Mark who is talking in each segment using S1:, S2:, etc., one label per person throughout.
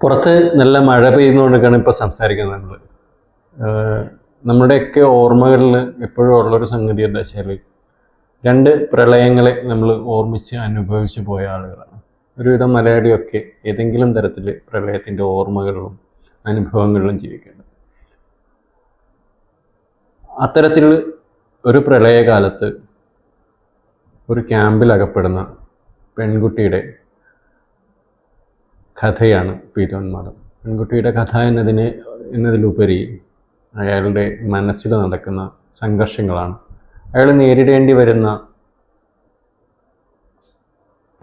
S1: പുറത്ത് നല്ല മഴ പെയ്യുന്നതുകൊണ്ടൊക്കെയാണ് ഇപ്പോൾ സംസാരിക്കുന്നത് നമ്മൾ നമ്മുടെയൊക്കെ ഓർമ്മകളിൽ എപ്പോഴും ഉള്ളൊരു സംഗതി എന്താ വെച്ചാൽ രണ്ട് പ്രളയങ്ങളെ നമ്മൾ ഓർമ്മിച്ച് അനുഭവിച്ച് പോയ ആളുകളാണ്. ഒരുവിധം മലയാളിയൊക്കെ ഏതെങ്കിലും തരത്തിൽ പ്രളയത്തിന്റെ ഓർമ്മകളിലും അനുഭവങ്ങളിലും ജീവിക്കേണ്ടത്. അത്തരത്തിൽ ഒരു പ്രളയകാലത്ത് ഒരു ക്യാമ്പിൽ അകപ്പെടുന്ന പെൺകുട്ടിയുടെ കഥയാണ് പീതോന്മാദം പെൺകുട്ടിയുടെ കഥ എന്നതിന് എന്നതിലുപരി അയാളുടെ മനസ്സിൽ നടക്കുന്ന സംഘർഷങ്ങളാണ്. അയാൾ നേരിടേണ്ടി വരുന്ന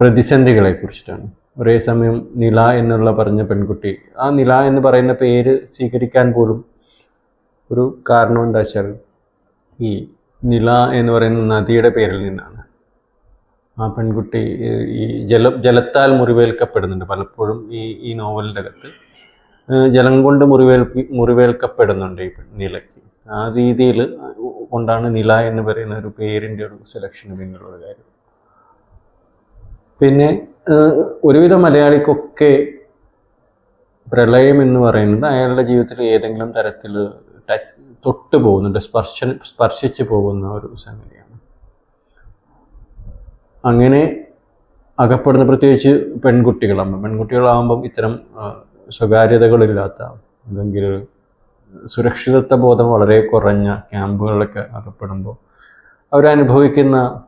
S1: പ്രതിസന്ധികളെ കുറിച്ചിട്ടാണ്. ഒരേ സമയം നില എന്നുള്ള പറഞ്ഞ പെൺകുട്ടി ആ നില എന്ന് പറയുന്ന പേര് സ്വീകരിക്കാൻ പോലും ഒരു കാരണം എന്താ വെച്ചാൽ ഈ നില എന്ന് പറയുന്ന നദിയുടെ പേരിൽ നിന്നാണ്. ആ പെൺകുട്ടി ഈ- ജല ജലത്താൽ മുറിവേൽക്കപ്പെടുന്നുണ്ട് പലപ്പോഴും ഈ ഈ നോവലിന്റെ അകത്ത്. ജലം കൊണ്ട് മുറിവേൽപ്പി മുറിവേൽക്കപ്പെടുന്നുണ്ട് ഈ നിലയ്ക്ക്. ആ രീതിയിൽ കൊണ്ടാണ് നില എന്ന് പറയുന്ന ഒരു പേരിന്റെ ഒരു സെലക്ഷൻ പിന്നിലുള്ള കാര്യം. പിന്നെ ഒരുവിധ മലയാളിക്കൊക്കെ പ്രളയം എന്ന് പറയുന്നത് അയാളുടെ ജീവിതത്തിൽ ഏതെങ്കിലും തരത്തിൽ ടച്ച് തൊട്ട് പോകുന്നുണ്ട് സ്പർശ സ്പർശിച്ചു പോകുന്ന ഒരു സംഗതിയാണ്. അങ്ങനെ അകപ്പെടുന്ന പ്രത്യേകിച്ച് പെൺകുട്ടികളാകുമ്പോൾ പെൺകുട്ടികളാകുമ്പം ഇത്തരം സ്വകാര്യതകളില്ലാത്ത അല്ലെങ്കിൽ സുരക്ഷിതത്വ ബോധം വളരെ കുറഞ്ഞ ക്യാമ്പുകളിലൊക്കെ അകപ്പെടുമ്പോൾ അവരനുഭവിക്കുന്ന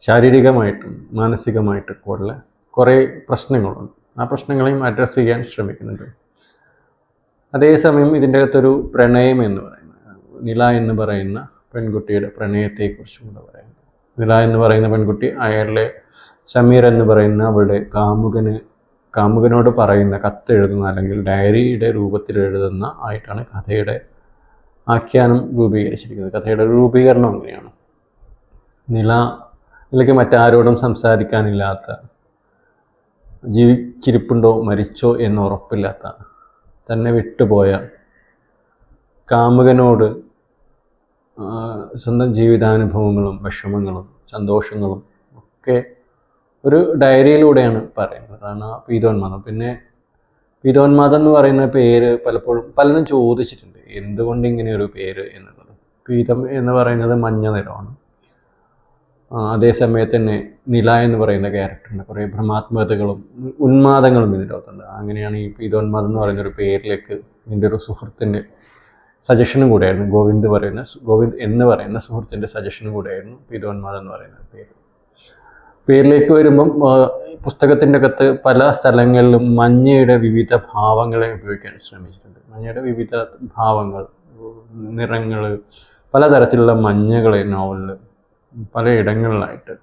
S1: ശാരീരികമായിട്ടും മാനസികമായിട്ടൊക്കെ ഉള്ള കുറേ പ്രശ്നങ്ങളുണ്ട്. ആ പ്രശ്നങ്ങളെയും അഡ്രസ്സ് ചെയ്യാൻ ശ്രമിക്കുന്നുണ്ട്. അതേസമയം ഇതിന്റെ അകത്തൊരു പ്രണയം എന്ന് പറയുന്ന നില എന്ന് പറയുന്ന പെൺകുട്ടിയുടെ പ്രണയത്തെക്കുറിച്ചും കൂടെ പറയുന്നു. നില എന്ന് പറയുന്ന പെൺകുട്ടി അയാളുടെ ഷമീർ എന്ന് പറയുന്ന അവളുടെ കാമുകന് കാമുകനോട് പറയുന്ന കത്ത് എഴുതുന്ന അല്ലെങ്കിൽ ഡയറിയുടെ രൂപത്തിൽ എഴുതുന്ന ആയിട്ടാണ് കഥയുടെ ആഖ്യാനം രൂപീകരിച്ചിരിക്കുന്നത്. കഥയുടെ രൂപീകരണം അങ്ങനെയാണ്. നില നിലയ്ക്ക് മറ്റാരോടും സംസാരിക്കാനില്ലാത്ത ജീവിച്ചിരിപ്പുണ്ടോ മരിച്ചോ എന്ന് ഉറപ്പില്ലാത്ത തന്നെ വിട്ടുപോയ കാമുകനോട് സ്വന്തം ജീവിതാനുഭവങ്ങളും വിഷമങ്ങളും സന്തോഷങ്ങളും ഒക്കെ ഒരു ഡയറിയിലൂടെയാണ് പറയുന്നത്. അതാണ് പീതോന്മാദം. പിന്നെ പീതോന്മാദം എന്ന് പറയുന്ന പേര് പലപ്പോഴും പലരും ചോദിച്ചിട്ടുണ്ട്. എന്തുകൊണ്ട് ഇങ്ങനെ ഒരു പേര് എന്നുള്ളത്? പീതം എന്ന് പറയുന്നത് മഞ്ഞ നിറമാണ്. ആ, അതേ സമയത്ത് തന്നെ നില എന്ന് പറയുന്ന ക്യാരക്ടറിന് കുറേ ഭ്രമാത്മകതകളും ഉന്മാദങ്ങളും ഇതിന്റെ അകത്തുണ്ട് അങ്ങനെയാണ് ഈ പീതോന്മാദം എന്ന് പറയുന്ന ഒരു പേരിലേക്ക് എന്റെ ഒരു സുഹൃത്തിന്റെ സജഷനും കൂടെയായിരുന്നു. ഗോവിന്ദ് പറയുന്ന ഗോവിന്ദ് എന്ന് പറയുന്ന സുഹൃത്തിന്റെ സജഷനും കൂടെയായിരുന്നു. പീരുവന്മാർ എന്ന് പറയുന്ന പേര്. പേരിലേക്ക് വരുമ്പം പുസ്തകത്തിന്റെ അകത്ത് പല സ്ഥലങ്ങളിലും മഞ്ഞയുടെ വിവിധ ഭാവങ്ങളെ ഉപയോഗിക്കാൻ ശ്രമിച്ചിട്ടുണ്ട്. മഞ്ഞയുടെ വിവിധ ഭാവങ്ങൾ നിറങ്ങൾ പലതരത്തിലുള്ള മഞ്ഞകളെ നോവലിൽ പലയിടങ്ങളിലായിട്ട്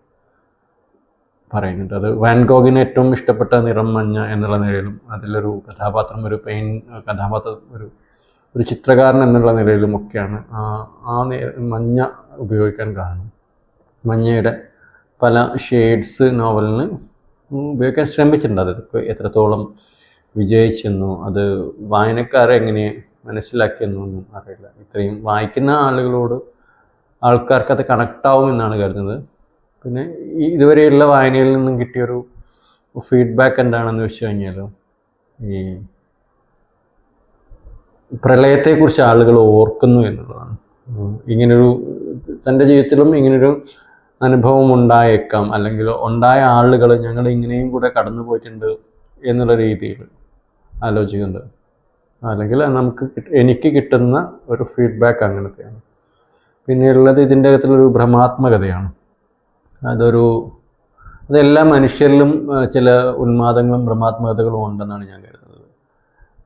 S1: പറയുന്നുണ്ട്. അത് വാൻഗോഗിന് ഏറ്റവും ഇഷ്ടപ്പെട്ട നിറം മഞ്ഞ എന്നുള്ള നിലയിലും അതിലൊരു കഥാപാത്രം ഒരു പെയിൻ കഥാപാത്രം ഒരു ഒരു ചിത്രകാരൻ എന്നുള്ള നിലയിലും ഒക്കെയാണ് ആ മഞ്ഞ ഉപയോഗിക്കാൻ കാരണം. മഞ്ഞയുടെ പല ഷെയ്ഡ്സ് നോവലിന് ഉപയോഗിക്കാൻ ശ്രമിച്ചിട്ടുണ്ട്. അത് എത്രത്തോളം വിജയിച്ചെന്നോ അത് വായനക്കാരെ എങ്ങനെ മനസ്സിലാക്കിയെന്നൊന്നും അറിയില്ല. ഇത്രയും വായിക്കുന്ന ആളുകളോട് ആൾക്കാർക്ക് അത് കണക്ട് ആവുമെന്നാണ് കരുതുന്നത്. പിന്നെ ഇതുവരെയുള്ള വായനയിൽ നിന്നും കിട്ടിയൊരു ഫീഡ്ബാക്ക് എന്താണെന്ന് വെച്ച് കഴിഞ്ഞാൽ ഈ പ്രളയത്തെക്കുറിച്ച് ആളുകൾ ഓർക്കുന്നു എന്നുള്ളതാണ്. ഇങ്ങനൊരു തന്റെ ജീവിതത്തിലും ഇങ്ങനൊരു അനുഭവം ഉണ്ടായേക്കാം. അല്ലെങ്കിൽ ഉണ്ടായ ആളുകൾ ഞങ്ങൾ ഇങ്ങനെയും കൂടെ കടന്നു പോയിട്ടുണ്ട് എന്നുള്ള രീതിയിൽ ആലോചിക്കുന്നുണ്ട്. അല്ലെങ്കിൽ നമുക്ക് എനിക്ക് കിട്ടുന്ന ഒരു ഫീഡ്ബാക്ക് അങ്ങനത്തെയാണ്. പിന്നെയുള്ളത് ഇതിന്റെ അകത്തുള്ളൊരു ഭ്രമാത്മകതയാണ്. അതൊരു അതെല്ലാ മനുഷ്യരിലും ചില ഉന്മാദങ്ങളും ഭ്രമാത്മകതകളും ഉണ്ടെന്നാണ് ഞാൻ കരുതുന്നത്.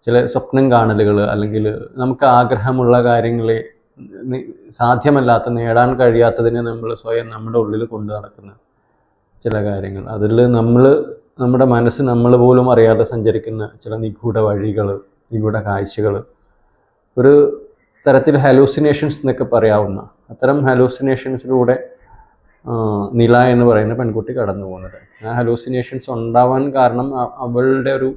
S1: ചില സ്വപ്നം കാണലുകൾ അല്ലെങ്കിൽ നമുക്ക് ആഗ്രഹമുള്ള കാര്യങ്ങളെ സാധ്യമല്ലാത്ത നേടാൻ കഴിയാത്തതിനെ നമ്മൾ സ്വയം നമ്മുടെ ഉള്ളിൽ കൊണ്ടു നടക്കുന്ന ചില കാര്യങ്ങൾ. അതിൽ നമ്മൾ നമ്മുടെ മനസ്സ് നമ്മൾ പോലും അറിയാതെ സഞ്ചരിക്കുന്ന ചില നിഗൂഢ വഴികൾ നിഗൂഢ കാഴ്ചകൾ ഒരു തരത്തിൽ ഹലൂസിനേഷൻസ് എന്നൊക്കെ പറയാവുന്ന അത്തരം ഹലൂസിനേഷൻസിലൂടെ നില എന്ന് പറയുന്ന പെൺകുട്ടി കടന്നു പോകുന്നത് ആ ഹലൂസിനേഷൻസ് ഉണ്ടാവാൻ കാരണം അവളുടെ ഒരു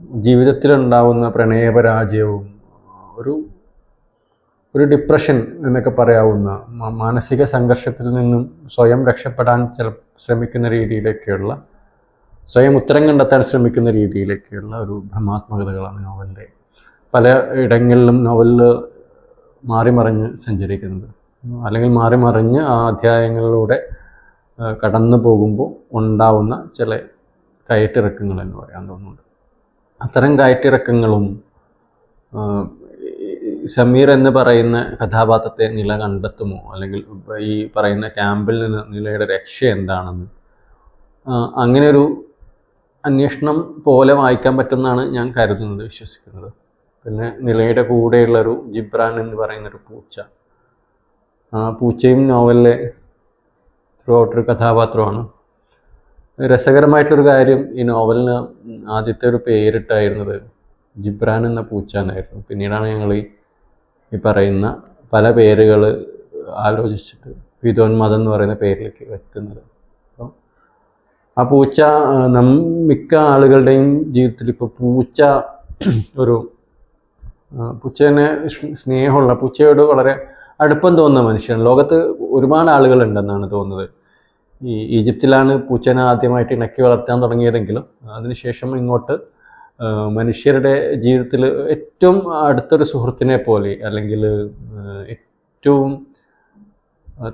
S1: ജീവിതത്തിലുണ്ടാവുന്ന പ്രണയപരാജയവും ഒരു ഒരു ഡിപ്രഷൻ എന്നൊക്കെ പറയാവുന്ന മാനസിക സംഘർഷത്തിൽ നിന്നും സ്വയം രക്ഷപ്പെടാൻ ചില ശ്രമിക്കുന്ന രീതിയിലൊക്കെയുള്ള സ്വയം ഉത്തരം കണ്ടെത്താൻ ശ്രമിക്കുന്ന രീതിയിലൊക്കെയുള്ള ഒരു ഭ്രമാത്മകതകളാണ് നോവലിന്റെ പല ഇടങ്ങളിലും നോവലിൽ മാറി മറിഞ്ഞ് സഞ്ചരിക്കുന്നത്. അല്ലെങ്കിൽ മാറി മറിഞ്ഞ് ആ അധ്യായങ്ങളിലൂടെ കടന്നു പോകുമ്പോൾ ഉണ്ടാവുന്ന ചില കയറ്റിറക്കങ്ങൾ എന്ന് പറയാൻ തോന്നുന്നുണ്ട്. അത്തരം കയറ്റിറക്കങ്ങളും ഷമീർ എന്ന് പറയുന്ന കഥാപാത്രത്തെ നില കണ്ടെത്തുമോ? അല്ലെങ്കിൽ ഈ പറയുന്ന ക്യാമ്പിൽ നിന്ന് നിലയുടെ രക്ഷ എന്താണെന്ന്? അങ്ങനെ ഒരു അന്വേഷണം പോലെ വായിക്കാൻ പറ്റുമെന്നാണ് ഞാൻ കരുതുന്നത് വിശ്വസിക്കുന്നത്. പിന്നെ നിലയുടെ കൂടെയുള്ളൊരു ജിബ്രാൻ എന്ന് പറയുന്നൊരു പൂച്ച. ആ പൂച്ചയും നോവലിലെ ത്രൂ കഥാപാത്രമാണ്. രസകരമായിട്ടൊരു കാര്യം ഈ നോവലിന് ആദ്യത്തെ ഒരു പേരിട്ടായിരുന്നത് ജിബ്രാൻ എന്ന പൂച്ച എന്നായിരുന്നു പിന്നീടാണ് ഞങ്ങൾ ഈ പറയുന്ന പല പേരുകൾ ആലോചിച്ചിട്ട് വിധോന്മാദം എന്ന് പറയുന്ന പേരിലേക്ക് എത്തുന്നത്. അപ്പം ആ പൂച്ച നം മിക്ക ആളുകളുടെയും ജീവിതത്തിൽ ഇപ്പോൾ പൂച്ച ഒരു പൂച്ചേനെ സ്നേഹമുള്ള പൂച്ചയോട് വളരെ അടുപ്പം തോന്നുന്ന മനുഷ്യൻ. ലോകത്ത് ഒരുപാട് ആളുകളുണ്ടെന്നാണ് തോന്നുന്നത്. ഈ ഈജിപ്തിലാണ് പൂച്ചേനെ ആദ്യമായിട്ട് ഇണക്കി വളർത്താൻ തുടങ്ങിയതെങ്കിലും അതിനുശേഷം ഇങ്ങോട്ട് മനുഷ്യരുടെ ജീവിതത്തിൽ ഏറ്റവും അടുത്തൊരു സുഹൃത്തിനെ പോലെ അല്ലെങ്കിൽ ഏറ്റവും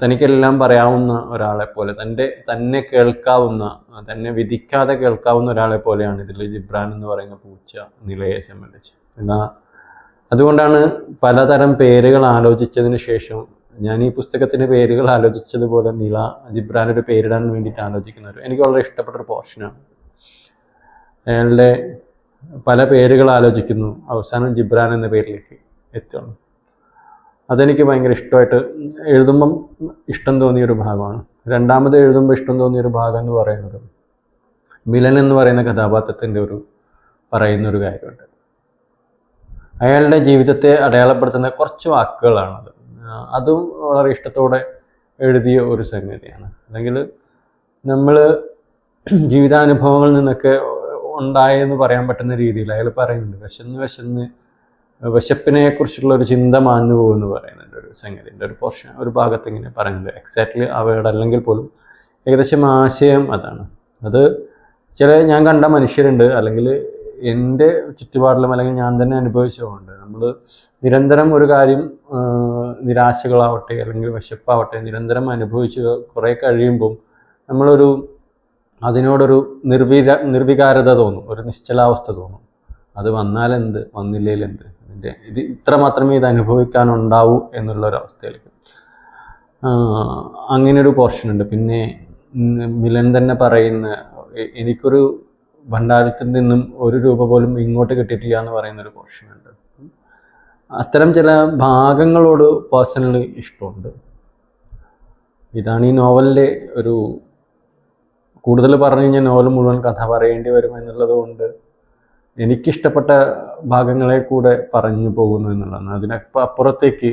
S1: തനിക്കെല്ലാം പറയാവുന്ന ഒരാളെ പോലെ തന്റെ തന്നെ കേൾക്കാവുന്ന തന്നെ വിധിക്കാതെ കേൾക്കാവുന്ന ഒരാളെ പോലെയാണ് ഇതിൽ ജിബ്രാൻ എന്ന് പറയുന്ന പൂച്ച നിലയെ സംബന്ധിച്ച്. എന്നാൽ അതുകൊണ്ടാണ് പലതരം പേരുകൾ ആലോചിച്ചതിന് ശേഷം ഞാൻ ഈ പുസ്തകത്തിന്റെ പേരുകൾ ആലോചിച്ചതുപോലെ നില ജിബ്രാൻ ഒരു പേരിടാൻ വേണ്ടിയിട്ട് ആലോചിക്കുന്നത് എനിക്ക് വളരെ ഇഷ്ടപ്പെട്ട ഒരു പോർഷനാണ്. അയാളുടെ പല പേരുകൾ ആലോചിക്കുന്നു. അവസാനം ജിബ്രാൻ എന്ന പേരിലേക്ക് എത്തുന്നു അതെനിക്ക് ഭയങ്കര ഇഷ്ടമായിട്ട് എഴുതുമ്പം ഇഷ്ടം തോന്നിയൊരു ഭാഗമാണ്. രണ്ടാമത് എഴുതുമ്പോൾ ഇഷ്ടം തോന്നിയൊരു ഭാഗം എന്ന് പറയുന്നത് മിലൻ എന്ന് പറയുന്ന കഥാപാത്രത്തിന്റെ ഒരു പറയുന്നൊരു കാര്യമുണ്ട്. അയാളുടെ ജീവിതത്തെ അടയാളപ്പെടുത്തുന്ന കുറച്ച് വാക്കുകളാണത്. അതും വളരെ ഇഷ്ടത്തോടെ എഴുതിയ ഒരു സംഗതിയാണ്. അല്ലെങ്കിൽ നമ്മൾ ജീവിതാനുഭവങ്ങളിൽ നിന്നൊക്കെ ഉണ്ടായെന്ന് പറയാൻ പറ്റുന്ന രീതിയിൽ അയാൾ പറയുന്നുണ്ട് വിശന്ന് വിശന്ന് വിശപ്പിനെ കുറിച്ചുള്ള ഒരു ചിന്ത മാഞ്ഞു പോകുമെന്ന് പറയുന്നുണ്ട് ഒരു സംഗതിന്റെ ഒരു പോർഷൻ ഒരു ഭാഗത്ത് ഇങ്ങനെ പറയുന്നത് എക്സാക്ട്ലി അവയുടെ അല്ലെങ്കിൽ പോലും ഏകദേശം ആശയം അതാണ്. അത് ചില ഞാൻ കണ്ട മനുഷ്യരുണ്ട് അല്ലെങ്കിൽ എന്റെ ചുറ്റുപാടിലും അല്ലെങ്കിൽ ഞാൻ തന്നെ അനുഭവിച്ചതുകൊണ്ട് നമ്മൾ നിരന്തരം ഒരു കാര്യം നിരാശകളാവട്ടെ അല്ലെങ്കിൽ വിശപ്പാവട്ടെ നിരന്തരം അനുഭവിച്ച് കുറേ കഴിയുമ്പം നമ്മളൊരു അതിനോടൊരു നിർവിര നിർവികാരത തോന്നും ഒരു നിശ്ചലാവസ്ഥ തോന്നും. അത് വന്നാലെന്ത് വന്നില്ലേലെന്ത് അതിന്റെ ഇത് ഇത്ര മാത്രമേ ഇത് അനുഭവിക്കാനുണ്ടാവൂ എന്നുള്ളൊരവസ്ഥയിലേക്ക്. അങ്ങനെ ഒരു പോർഷൻ ഉണ്ട്. പിന്നെ മിലൻ തന്നെ പറയുന്ന എനിക്കൊരു ഭണ്ഡാരത്തിൽ നിന്നും ഒരു രൂപ പോലും ഇങ്ങോട്ട് കിട്ടിയിട്ടില്ല എന്ന് പറയുന്ന ഒരു പോർഷൻ ഉണ്ട്. അത്തരം ചില ഭാഗങ്ങളോട് പേഴ്സണലി ഇഷ്ടമുണ്ട്. ഇതാണ് ഈ നോവലിന്റെ ഒരു കൂടുതൽ പറഞ്ഞു കഴിഞ്ഞാൽ നോവൽ മുഴുവൻ കഥ പറയേണ്ടി വരും എന്നുള്ളത് കൊണ്ട് എനിക്കിഷ്ടപ്പെട്ട ഭാഗങ്ങളെ കൂടെ പറഞ്ഞു പോകുന്നു എന്നുള്ളതാണ്. അതിനപ്പം അപ്പുറത്തേക്ക്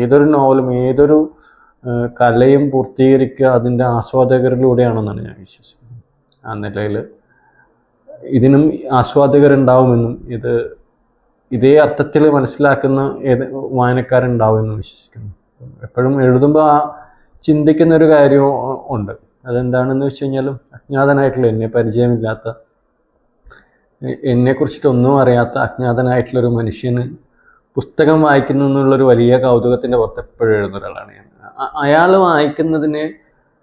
S1: ഏതൊരു നോവലും ഏതൊരു കലയും പൂർത്തീകരിക്കുക അതിന്റെ ആസ്വാദകരിലൂടെയാണെന്നാണ് ഞാൻ വിശ്വസിക്കുന്നത്. ആ നിലയിൽ ഇതിനും ആസ്വാദകരുണ്ടാവുമെന്നും ഇത് ഇതേ അർത്ഥത്തിൽ മനസ്സിലാക്കുന്ന ഏത് വായനക്കാരുണ്ടാവുമെന്നും വിശ്വസിക്കുന്നു. എപ്പോഴും എഴുതുമ്പോൾ ആ ചിന്തിക്കുന്ന ഒരു കാര്യം ഉണ്ട്. അതെന്താണെന്ന് വെച്ച് കഴിഞ്ഞാലും അജ്ഞാതനായിട്ടുള്ള എന്നെ പരിചയമില്ലാത്ത എന്നെ എന്നെക്കുറിച്ചിട്ടൊന്നും അറിയാത്ത അജ്ഞാതനായിട്ടുള്ളൊരു മനുഷ്യന് പുസ്തകം വായിക്കുന്നു എന്നുള്ളൊരു വലിയ കൗതുകത്തിന്റെ പുറത്ത് എപ്പോഴും എഴുതുന്ന ഒരാളാണ് ഞാൻ. അയാൾ വായിക്കുന്നതിനെ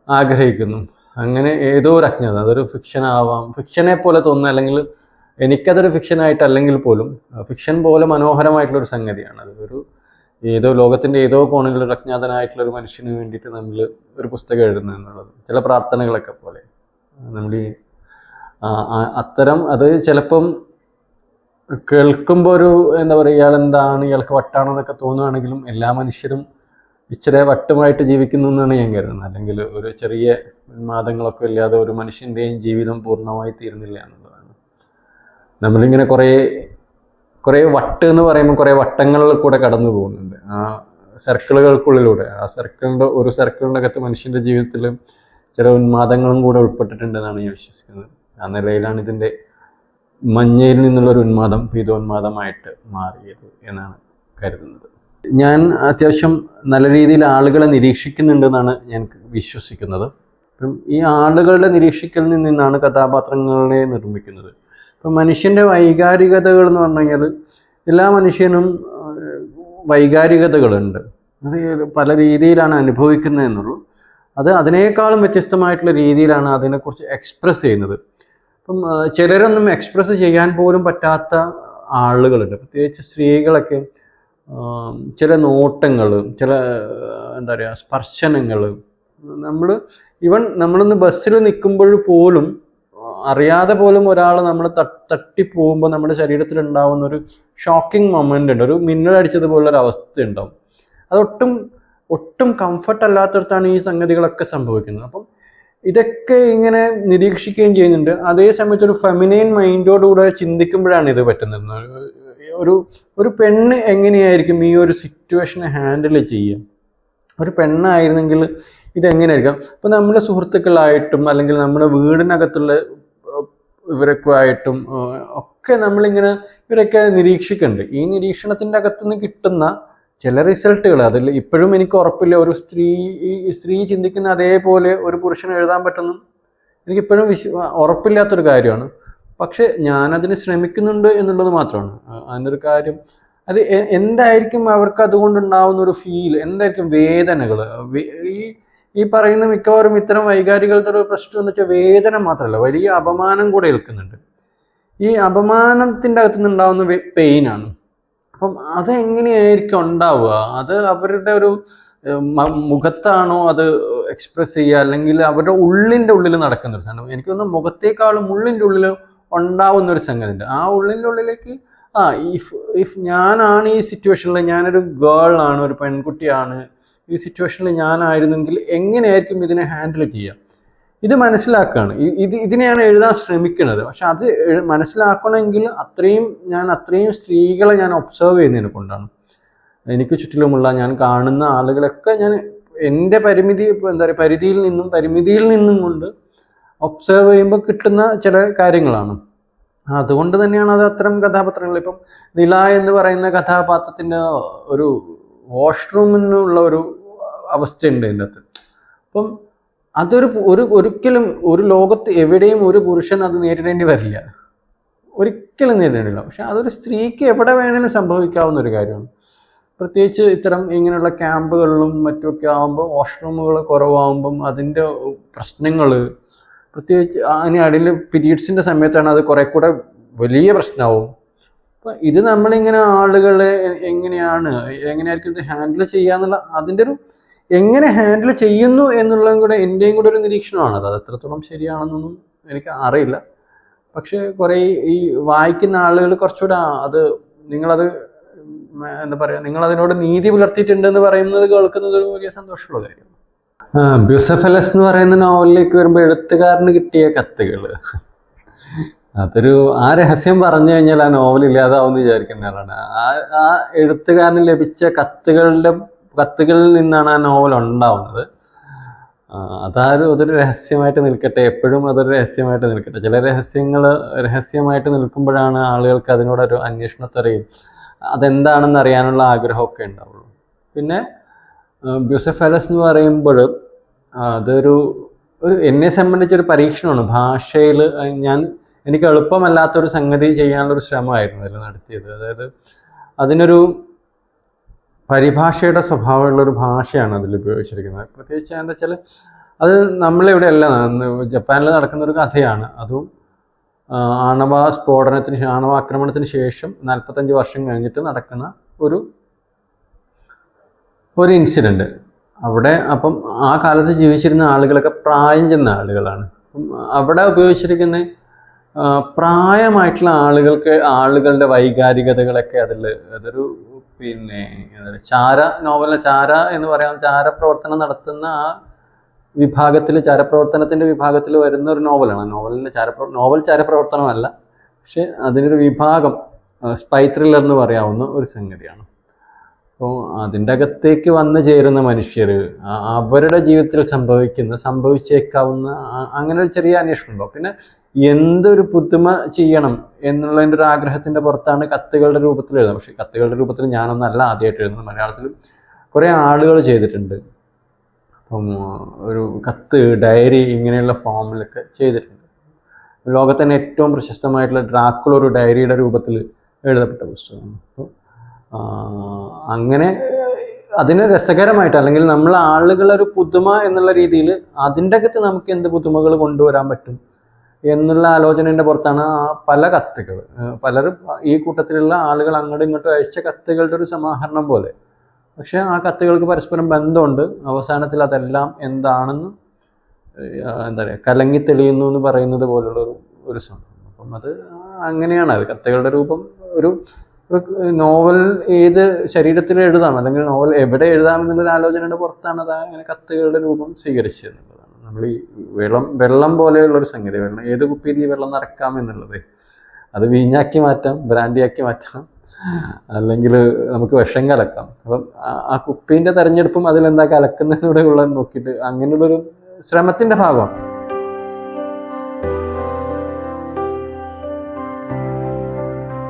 S1: ആഗ്രഹിക്കുന്നു. അങ്ങനെ ഏതോ ഒരു അജ്ഞത അതൊരു ഫിക്ഷൻ ആവാം. ഫിക്ഷനെ പോലെ തോന്നുന്ന അല്ലെങ്കിൽ എനിക്കതൊരു ഫിക്ഷനായിട്ട് അല്ലെങ്കിൽ പോലും ഫിക്ഷൻ പോലെ മനോഹരമായിട്ടുള്ളൊരു സംഗതിയാണ്. അതൊരു ഏതോ ലോകത്തിന്റെ ഏതോ ഒരു അജ്ഞാതനായിട്ടുള്ള ഒരു മനുഷ്യന് വേണ്ടിയിട്ട് നമ്മൾ ഒരു പുസ്തകം എഴുതുന്നത് എന്നുള്ളത്. ചില പ്രാർത്ഥനകളൊക്കെ പോലെ. നമ്മൾ ഈ അത്തരം അത് ചിലപ്പം കേൾക്കുമ്പോൾ ഒരു എന്താ പറയുക ഇയാൾ എന്താണ് ഇയാൾക്ക് വട്ടാണോ എന്നൊക്കെ തോന്നുകയാണെങ്കിലും എല്ലാ മനുഷ്യരും ഇച്ചിരി വട്ടമായിട്ട് ജീവിക്കുന്നു എന്നാണ് ഞാൻ കരുതുന്നത്. അല്ലെങ്കിൽ ഒരു ചെറിയ ഉന്മാദങ്ങളൊക്കെ ഇല്ലാതെ ഒരു മനുഷ്യന്റെയും ജീവിതം പൂർണമായി തീരുന്നില്ല എന്നുള്ളതാണ്. നമ്മളിങ്ങനെ കുറേ കുറേ വട്ട് എന്ന് പറയുമ്പോൾ കുറേ വട്ടങ്ങളിൽ കൂടെ കടന്നു പോകുന്നുണ്ട്. ആ സർക്കിളുകൾക്കുള്ളിലൂടെ ആ സർക്കിളിന്റെ ഒരു സർക്കിളിന്റെ അകത്ത് മനുഷ്യന്റെ ജീവിതത്തിൽ ചില ഉന്മാദങ്ങളും കൂടെ ഉൾപ്പെട്ടിട്ടുണ്ടെന്നാണ് ഞാൻ വിശ്വസിക്കുന്നത്. ആ നിലയിലാണ് ഇതിന്റെ മഞ്ഞയിൽ നിന്നുള്ള ഒരു ഉന്മാദം ഭീതോന്മാദമായിട്ട് മാറിയത് എന്നാണ് കരുതുന്നത്. ഞാൻ അത്യാവശ്യം നല്ല രീതിയിൽ ആളുകളെ നിരീക്ഷിക്കുന്നുണ്ടെന്നാണ് ഞാൻ വിശ്വസിക്കുന്നത്. അപ്പം ഈ ആളുകളുടെ നിരീക്ഷിക്കലിൽ നിന്നാണ് കഥാപാത്രങ്ങളെ നിർമ്മിക്കുന്നത്. ഇപ്പം മനുഷ്യന്റെ വൈകാരികതകൾ എന്ന് പറഞ്ഞു കഴിഞ്ഞാൽ എല്ലാ മനുഷ്യനും വൈകാരികതകളുണ്ട്. അത് പല രീതിയിലാണ് അനുഭവിക്കുന്നതെന്നുള്ളൂ അത് അതിനേക്കാളും വ്യത്യസ്തമായിട്ടുള്ള രീതിയിലാണ് അതിനെക്കുറിച്ച് എക്സ്പ്രസ് ചെയ്യുന്നത്. അപ്പം ചിലരൊന്നും എക്സ്പ്രസ് ചെയ്യാൻ പോലും പറ്റാത്ത ആളുകളുണ്ട്. പ്രത്യേകിച്ച് സ്ത്രീകളൊക്കെ ചില നോട്ടങ്ങൾ ചില എന്താ പറയുക സ്പർശനങ്ങൾ. നമ്മൾ ഇവൻ നമ്മളൊന്ന് ബസ്സിൽ നിൽക്കുമ്പോൾ പോലും അറിയാതെ പോലും ഒരാൾ നമ്മൾ തട്ടി പോകുമ്പോൾ നമ്മുടെ ശരീരത്തിൽ ഉണ്ടാവുന്ന ഒരു ഷോക്കിംഗ് മൊമെന്റ് ഉണ്ട്. ഒരു മിന്നൽ ഒരു അവസ്ഥ ഉണ്ടാവും അതൊട്ടും ഒട്ടും കംഫർട്ട് അല്ലാത്തടത്താണ് ഈ സംഗതികളൊക്കെ സംഭവിക്കുന്നത്. അപ്പം ഇതൊക്കെ ഇങ്ങനെ നിരീക്ഷിക്കുകയും ചെയ്യുന്നുണ്ട്. അതേ സമയത്ത് ഒരു ഫെമിനൈൻ മൈൻഡോടുകൂടെ ചിന്തിക്കുമ്പോഴാണ് ഇത് പറ്റുന്നത്. ഒരു ഒരു പെണ്ണ് എങ്ങനെയായിരിക്കും ഈ ഒരു സിറ്റുവേഷനെ ഹാൻഡിൽ ചെയ്യുക? ഒരു പെണ്ണായിരുന്നെങ്കിൽ ഇതെങ്ങനെയായിരിക്കാം? ഇപ്പം നമ്മുടെ സുഹൃത്തുക്കളായിട്ടും അല്ലെങ്കിൽ നമ്മുടെ വീടിനകത്തുള്ള ഇവരൊക്കെ ആയിട്ടും ഒക്കെ നമ്മളിങ്ങനെ ഇവരൊക്കെ നിരീക്ഷിക്കുന്നുണ്ട്. ഈ നിരീക്ഷണത്തിന്റെ അകത്തുനിന്ന് കിട്ടുന്ന ചില റിസൾട്ടുകൾ അതിൽ ഇപ്പോഴും എനിക്ക് ഉറപ്പില്ല. ഒരു സ്ത്രീ സ്ത്രീ ചിന്തിക്കുന്ന അതേപോലെ ഒരു പുരുഷന് എഴുതാൻ പറ്റുന്നു. എനിക്കിപ്പോഴും വിശ്വ ഉറപ്പില്ലാത്തൊരു കാര്യമാണ്. പക്ഷെ ഞാനതിന് ശ്രമിക്കുന്നുണ്ട് എന്നുള്ളത് മാത്രമാണ്. അതിനൊരു കാര്യം അത് എന്തായിരിക്കും അവർക്ക് അതുകൊണ്ടുണ്ടാവുന്ന ഒരു ഫീൽ എന്തായിരിക്കും വേദനകൾ? ഈ ഈ പറയുന്ന മിക്കവാറും ഇത്തരം വൈകാരികളുടെ ഒരു പ്രശ്നം എന്ന് വെച്ചാൽ വേദന മാത്രമല്ല വലിയ അപമാനം കൂടെ ഏൽക്കുന്നുണ്ട്. ഈ അപമാനത്തിന്റെ അകത്തു നിന്നുണ്ടാവുന്ന പെയിനാണ് അപ്പം അതെങ്ങനെയായിരിക്കും ഉണ്ടാവുക? അത് അവരുടെ ഒരു മുഖത്താണോ അത് എക്സ്പ്രസ് ചെയ്യുക? അല്ലെങ്കിൽ അവരുടെ ഉള്ളിന്റെ ഉള്ളിൽ നടക്കുന്ന ഒരു സാധനം? എനിക്ക് തോന്നുന്നു മുഖത്തേക്കാളും ഉള്ളിന്റെ ഉള്ളിൽ ഉണ്ടാവുന്ന ഒരു സംഗതി ഉണ്ട് ആ ഉള്ളിന്റെ ഉള്ളിലേക്ക് ആ ഇഫ് ഇഫ് ഞാനാണ് ഈ സിറ്റുവേഷനിൽ ഞാനൊരു ഗേൾ ആണ് ഒരു പെൺകുട്ടിയാണ് ഈ സിറ്റുവേഷനിൽ ഞാനായിരുന്നെങ്കിൽ എങ്ങനെയായിരിക്കും ഇതിനെ ഹാൻഡിൽ ചെയ്യുക ഇത് മനസ്സിലാക്കുകയാണ് ഇത് ഇതിനെയാണ് എഴുതാൻ ശ്രമിക്കുന്നത്. പക്ഷെ അത് മനസ്സിലാക്കണമെങ്കിൽ അത്രയും ഞാൻ അത്രയും സ്ത്രീകളെ ഞാൻ ഒബ്സർവ് ചെയ്യുന്നതിനെ കൊണ്ടാണ്. എനിക്ക് ചുറ്റിലുമുള്ള ഞാൻ കാണുന്ന ആളുകളൊക്കെ ഞാൻ എന്റെ പരിമിതി എന്താ പറയുക പരിധിയിൽ നിന്നും പരിമിതിയിൽ നിന്നും കൊണ്ട് ഒബ്സർവ് ചെയ്യുമ്പോൾ കിട്ടുന്ന ചില കാര്യങ്ങളാണ്. അതുകൊണ്ട് തന്നെയാണ് അത് അത്തരം കഥാപാത്രങ്ങൾ. ഇപ്പം നില എന്ന് പറയുന്ന കഥാപാത്രത്തിന്റെ ഒരു വാഷ്റൂമിനുള്ള ഒരു അവസ്ഥയുണ്ട് അതിന്റെ അകത്ത്. അപ്പം അതൊരു ഒരു ഒരിക്കലും ഒരു ലോകത്ത് എവിടെയും ഒരു പുരുഷൻ അത് നേരിടേണ്ടി വരില്ല. ഒരിക്കലും നേരിടേണ്ടില്ല. പക്ഷെ അതൊരു സ്ത്രീക്ക് എവിടെ വേണേലും സംഭവിക്കാവുന്ന ഒരു കാര്യമാണ്. പ്രത്യേകിച്ച് ഇത്തരം ഇങ്ങനെയുള്ള ക്യാമ്പുകളിലും മറ്റുമൊക്കെ ആകുമ്പോൾ വാഷ്റൂമുകൾ കുറവാകുമ്പം അതിന്റെ പ്രശ്നങ്ങൾ പ്രത്യേകിച്ച് അതിന് ഇടയിൽ പീരീഡ്സിന്റെ സമയത്താണ് അത് കുറെ കൂടെ വലിയ പ്രശ്നമാവും. അപ്പം ഇത് നമ്മളിങ്ങനെ ആളുകളെ എങ്ങനെയാണ് എങ്ങനെയായിരിക്കും ഇത് ഹാൻഡിൽ ചെയ്യാന്നുള്ള അതിന്റെ ഒരു എങ്ങനെ ഹാൻഡിൽ ചെയ്യുന്നു എന്നുള്ളതും കൂടെ എന്റെയും കൂടെ ഒരു നിരീക്ഷണമാണ്. അത് എത്രത്തോളം ശരിയാണെന്നൊന്നും എനിക്ക് അറിയില്ല. പക്ഷേ കുറേ ഈ വായിക്കുന്ന ആളുകൾ കുറച്ചുകൂടെ അത് നിങ്ങളത് എന്താ പറയുക നിങ്ങളതിനോട് നീതി പുലർത്തിയിട്ടുണ്ട് എന്ന് പറയുന്നത് കേൾക്കുന്നത് ഒരു വലിയ സന്തോഷമുള്ള കാര്യം ബ്യൂസഫലസ് എന്ന് പറയുന്ന നോവലിലേക്ക് വരുമ്പോൾ എഴുത്തുകാരന് കിട്ടിയ കത്തുകൾ അതൊരു ആ രഹസ്യം പറഞ്ഞു കഴിഞ്ഞാൽ ആ നോവൽ ഇല്ലാതാവും വിചാരിക്കുന്ന ആളാണ്. ആ ആ എഴുത്തുകാരന് ലഭിച്ച കത്തുകളുടെ കത്തുകളിൽ നിന്നാണ് ആ നോവൽ ഉണ്ടാവുന്നത്. അതാരും അതൊരു രഹസ്യമായിട്ട് നിൽക്കട്ടെ എപ്പോഴും അതൊരു രഹസ്യമായിട്ട് നിൽക്കട്ടെ. ചില രഹസ്യങ്ങൾ രഹസ്യമായിട്ട് നിൽക്കുമ്പോഴാണ് ആളുകൾക്ക് അതിനോടൊരു അന്വേഷണത്വരയും അതെന്താണെന്ന് അറിയാനുള്ള ആഗ്രഹമൊക്കെ ഉണ്ടാവുള്ളൂ. പിന്നെ ബ്യൂസഫലസ് എന്ന് പറയുമ്പോൾ അതൊരു ഒരു എന്നെ സംബന്ധിച്ചൊരു പരീക്ഷണമാണ്. ഭാഷയിൽ ഞാൻ എനിക്ക് എളുപ്പമല്ലാത്തൊരു സംഗതി ചെയ്യാനുള്ള ഒരു ശ്രമമായിരുന്നു അതിൽ നടത്തിയത്. അതായത് അതിനൊരു പരിഭാഷയുടെ സ്വഭാവമുള്ള ഒരു ഭാഷയാണ് അതിൽ ഉപയോഗിച്ചിരിക്കുന്നത്. പ്രത്യേകിച്ച് എന്താ വെച്ചാൽ അത് നമ്മളിവിടെ അല്ല ജപ്പാനിൽ നടക്കുന്ന ഒരു കഥയാണ്. അതും ആണവ സ്ഫോടനത്തിന് ശേ- ആണവ ആക്രമണത്തിന് ശേഷം നാൽപ്പത്തഞ്ച് വർഷം കഴിഞ്ഞിട്ട് നടക്കുന്ന ഒരു ഒരു ഇൻസിഡന്റ് അവിടെ അപ്പം ആ കാലത്ത് ജീവിച്ചിരുന്ന ആളുകളൊക്കെ പ്രായം ചെന്ന ആളുകളാണ്. അവിടെ ഉപയോഗിച്ചിരിക്കുന്ന പ്രായമായിട്ടുള്ള ആളുകൾക്ക് ആളുകളുടെ വൈകാരികതകളൊക്കെ അതിൽ അതൊരു പിന്നെ ചാര നോവലിന് ചാര എന്ന് പറയാൻ ചാര പ്രവർത്തനം നടത്തുന്ന ആ വിഭാഗത്തിൽ ചാരപ്രവർത്തനത്തിന്റെ വിഭാഗത്തിൽ വരുന്ന ഒരു നോവലാണ്. നോവലിന്റെ ചാരപ്ര നോവൽ ചാരപ്രവർത്തനമല്ല പക്ഷെ അതിനൊരു വിഭാഗം സ്പൈ ത്രില്ലർ എന്ന് പറയാവുന്ന ഒരു സംഗതിയാണ്. അപ്പോൾ അതിന്റെ അകത്തേക്ക് വന്നു ചേരുന്ന മനുഷ്യർ അവരുടെ ജീവിതത്തിൽ സംഭവിക്കുന്ന സംഭവിച്ചേക്കാവുന്ന അങ്ങനെ ഒരു ചെറിയ അന്വേഷണം ഉണ്ടാവും പിന്നെ എന്തൊരു പുതുമ ചെയ്യണം എന്നുള്ളതിന്റെ ഒരു ആഗ്രഹത്തിന്റെ പുറത്താണ് കത്തുകളുടെ രൂപത്തിൽ എഴുതുന്നത്. പക്ഷേ കത്തുകളുടെ രൂപത്തിൽ ഞാനൊന്നല്ല ആദ്യമായിട്ട് എഴുതുന്നത്. മലയാളത്തിൽ കുറേ ആളുകൾ ചെയ്തിട്ടുണ്ട്. അപ്പം ഒരു കത്ത് ഡയറി ഇങ്ങനെയുള്ള ഫോമിലൊക്കെ ചെയ്തിട്ടുണ്ട്. ലോകത്തന്നെ ഏറ്റവും പ്രശസ്തമായിട്ടുള്ള ഡ്രാക്കുള ഒരു ഡയറിയുടെ രൂപത്തിൽ എഴുതപ്പെട്ട പുസ്തകമാണ്. അപ്പോൾ അങ്ങനെ അതിന് രസകരമായിട്ട് അല്ലെങ്കിൽ നമ്മൾ ആളുകളൊരു പുതുമ എന്നുള്ള രീതിയിൽ അതിന്റെ അകത്ത് നമുക്ക് എന്ത് പുതുമകൾ കൊണ്ടുവരാൻ പറ്റും എന്നുള്ള ആലോചനയുടെ പുറത്താണ് പല കത്തുകൾ. പലരും ഈ കൂട്ടത്തിലുള്ള ആളുകൾ അങ്ങോട്ടും ഇങ്ങോട്ടും അയച്ച കത്തുകളുടെ ഒരു സമാഹരണം പോലെ. പക്ഷെ ആ കത്തുകൾക്ക് പരസ്പരം ബന്ധമുണ്ട്. അവസാനത്തിൽ അതെല്ലാം എന്താണെന്ന് എന്താ പറയുക കലങ്ങി തെളിയുന്നു എന്ന് പറയുന്നത് പോലുള്ള ഒരു ഒരു സംഭവം. അപ്പം അത് അങ്ങനെയാണ്. അത് കത്തുകളുടെ രൂപം ഒരു നോവൽ ഏത് ശരീരത്തിൽ എഴുതാം? അല്ലെങ്കിൽ നോവൽ എവിടെ എഴുതാം എന്നുള്ളൊരു ആലോചനയുടെ പുറത്താണ് അത് അങ്ങനെ കത്തുകളുടെ രൂപം സ്വീകരിച്ചത് എന്നുള്ളതാണ്. നമ്മൾ ഈ വെള്ളം വെള്ളം പോലെയുള്ള ഒരു സംഗതി വെള്ളം ഏത് കുപ്പിയിൽ ഈ വെള്ളം നിറക്കാം എന്നുള്ളത്. അത് വീഞ്ഞാക്കി മാറ്റാം ബ്രാൻഡിയാക്കി മാറ്റാം അല്ലെങ്കിൽ നമുക്ക് വിഷം കലക്കാം. അപ്പം ആ- കുപ്പീന്റെ തെരഞ്ഞെടുപ്പും അതിലെന്താ കലക്കുന്നതിലൂടെ ഉള്ള നോക്കിയിട്ട് അങ്ങനെയുള്ളൊരു ശ്രമത്തിന്റെ ഭാഗം